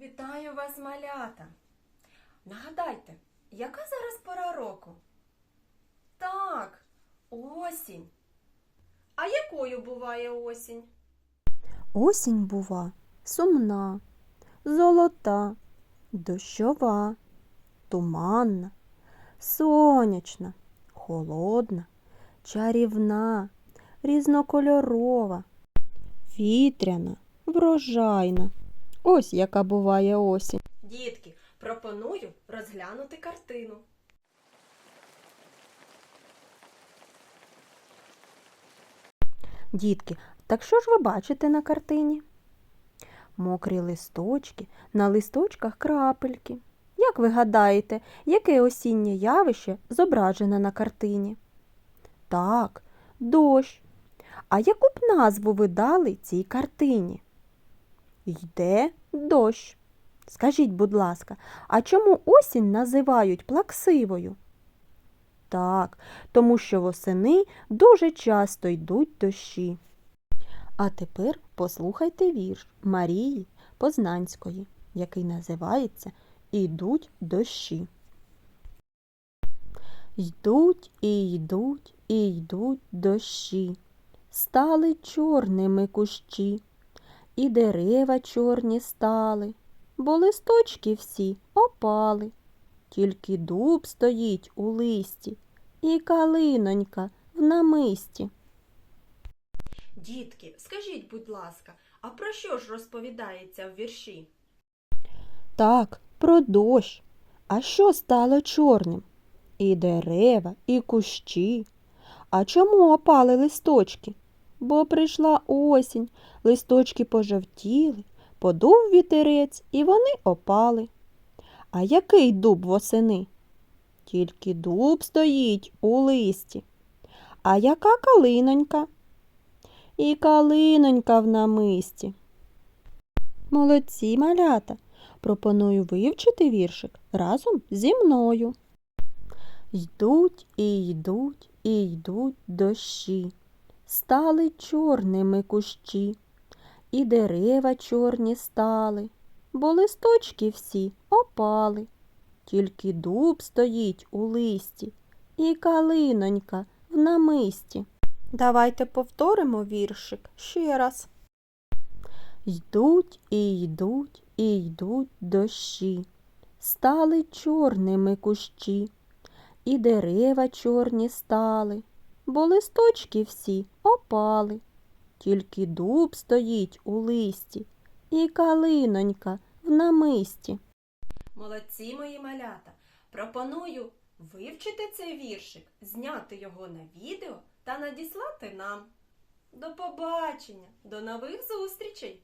Вітаю вас, малята! Нагадайте, яка зараз пора року? Так, осінь. А якою буває осінь? Осінь бува сумна, золота, дощова, туманна, сонячна, холодна, чарівна, різнокольорова, вітряна, врожайна. Ось яка буває осінь. Дітки, пропоную розглянути картину. Дітки, так що ж ви бачите на картині? Мокрі листочки, на листочках крапельки. Як ви гадаєте, яке осіннє явище зображене на картині? Так, дощ. А яку б назву ви дали цій картині? Йде дощ. Скажіть, будь ласка, а чому осінь називають плаксивою? Так, тому що восени дуже часто йдуть дощі. А тепер послухайте вірш Марії Познанської, який називається Ідуть дощі. Йдуть і йдуть і йдуть дощі, стали чорними кущі, і дерева чорні стали, бо листочки всі опали. Тільки дуб стоїть у листі, і калинонька в намисті. Дітки, скажіть, будь ласка, а про що ж розповідається в вірші? Так, про дощ. А що стало чорним? І дерева, і кущі. А чому опали листочки? Бо прийшла осінь, листочки пожовтіли, подув вітерець, і вони опали. А який дуб восени? Тільки дуб стоїть у листі. А яка калинонька? І калинонька в намисті. Молодці малята. Пропоную вивчити віршик разом зі мною. Йдуть і йдуть і йдуть дощі, стали чорними кущі, і дерева чорні стали, бо листочки всі опали. Тільки дуб стоїть у листі, і калинонька в намисті. Давайте повторимо віршик ще раз. Йдуть і йдуть і йдуть дощі, стали чорними кущі, і дерева чорні стали, бо листочки всі опали. Тільки дуб стоїть у листі, і калинонька в намисті. Молодці мої малята! Пропоную вивчити цей віршик, зняти його на відео та надіслати нам. До побачення, до нових зустрічей!